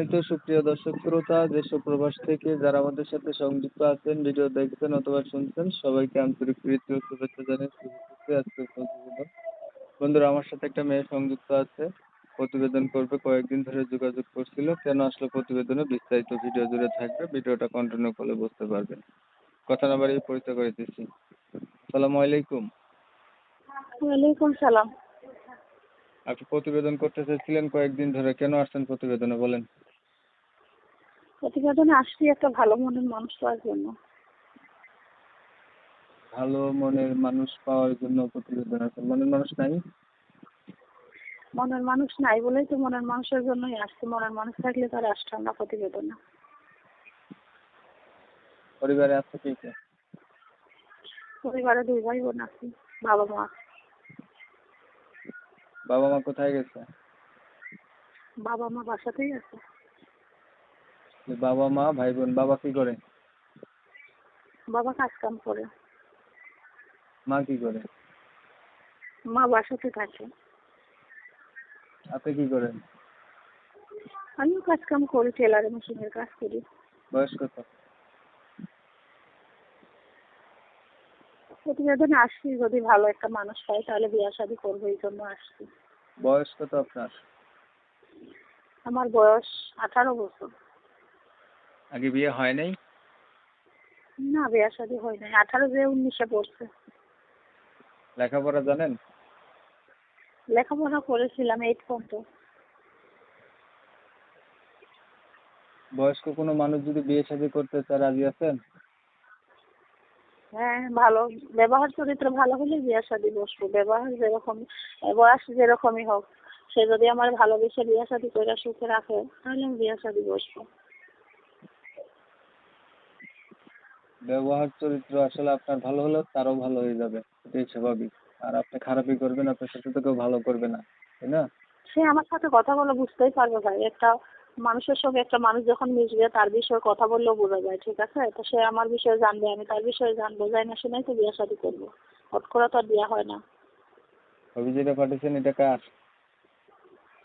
সম্মানিত সুপ্রিয় দর্শক শ্রোতা দেশ ও প্রবাস থেকে যারা আমাদের সাথে সংযুক্ত আছেন ভিডিও দেখছেন অথবা শুনছেন সবাইকে আন্তরিক প্রীতি ও শুভেচ্ছা জানিয়ে শুরু করছি আজকের প্রতিবেদন। বন্ধুরা আমার সাথে একটা মেয়ে সংযুক্ত আছে প্রতিবেদন করবে কয়েকদিন ধরে যোগাযোগ করছিল কেন আসলো প্রতিবেদনে বিস্তারিত ভিডিও জুড়ে থাকবে ভিডিওটা কন্টিনিউ করলে বুঝতে পারবেন। কথা না বাড়িয়ে পরিচয় করে দিচ্ছি। আসসালামু আলাইকুম। ওয়ালাইকুম সালাম। আপনি প্রতিবেদন করতে চাইছিলেন কয়েকদিন ধরে কেন আসছেন প্রতিবেদনে বলেন? প্রতিবেদনে আসছি একটা ভালো মনের মানুষ পাওয়ার জন্য। ভালো মনের মানুষ পাওয়ার জন্য প্রতিবেদন আছে। মনের মানুষ নাই? মনের মানুষ নাই বলেই তো মনের মানুষের জন্যই আসছি। মনের মানুষ থাকলে তার আসতাম না প্রতিবেদনে। পরিবারে আছে কে কে? পরিবারে দুই ভাই বোন আছি বাবা মা। বাবা মা কোথায় গেছে? বাবা মা বাসাতেই আছে। বাবা মা ভাই বোন বাবা কি করে? বাবা কাজ কাম করে। মা কি করে? মা বাসাতে থাকে। আপনি কি করেন? আমিও কাজ কাম করি টেলারে মেশিনের কাজ করি। বয়স কত? প্রতিবেদনে আসছি যদি ভালো একটা মানুষ পাই তাহলে বিয়ে শাদি করব এই জন্য আসছি। বয়স কত আপনার? আমার বয়স আঠারো বছর। আগে বিয়ে হয় নাই? না বিয়ে শাদি হয় নাই আঠারো যে উনিশে পড়ছে। লেখাপড়া জানেন? লেখাপড়া করেছিলাম এইট পর্যন্ত। বয়স্ক কোনো মানুষ যদি বিয়ে শাদী করতে চায় রাজি আছেন? হ্যাঁ ভালো। ব্যবহার চরিত্র ভালো হলে বিয়ে শাদি বসবো। ব্যবহার যেরকম বয়স যেরকমই হোক। সে যদি আমার ভালোবেসে বিয়ে শাদি করে সুখে রাখে তাহলে আমি বিয়ে শাদি বসবো। ব্যবহার চরিত্র আসলে আপনার ভালো হলে তারও ভালো হয়ে যাবে এটাই স্বাভাবিক। আর আপনি খারাপই করবেন আপনার সাথে তো কেউ ভালো করবে না তাই না? সে আমার সাথে কথা বলে বুঝতেই পারবে ভাই একটা মানুষের সঙ্গে একটা মানুষ যখন মিশবে তার বিষয়ে কথা বললেও বোঝা যায় ঠিক আছে? তো সে আমার বিষয়ে জানবে আমি তার বিষয়ে জানব যাই না শুনেই তো বিয়ে শাদি করব। হট করে তো আর বিয়ে হয় না। ছবি যেটা পাঠিয়েছেন এটা কার?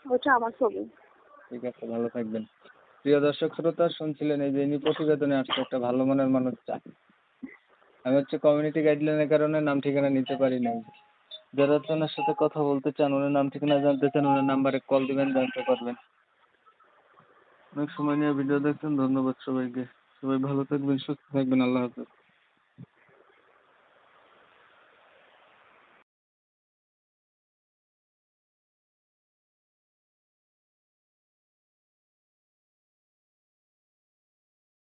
ওটা আমার ছবি। ঠিক আছে ভালো থাকবেন। প্রিয় দর্শক, শ্রোতা শুনছিলেন এই যে ইনি প্রতিবেদনে আসছে একটা ভালো মনের মানুষ চায় আমি হচ্ছে কমিউনিটি গাইডলাইনের কারণে নাম ঠিকানা নিতে পারি নাই। যারা ওনার সাথে কথা বলতে চান ওনার নাম ঠিকানা জানতে চান ওনার নাম্বারে কল দিবেন, জানতে পারবেন। অনেক সময় নিয়ে ভিডিও দেখছেন, ধন্যবাদ সবাইকে। সবাই ভালো থাকবেন, সুস্থ থাকবেন, আল্লাহ হাফেজ।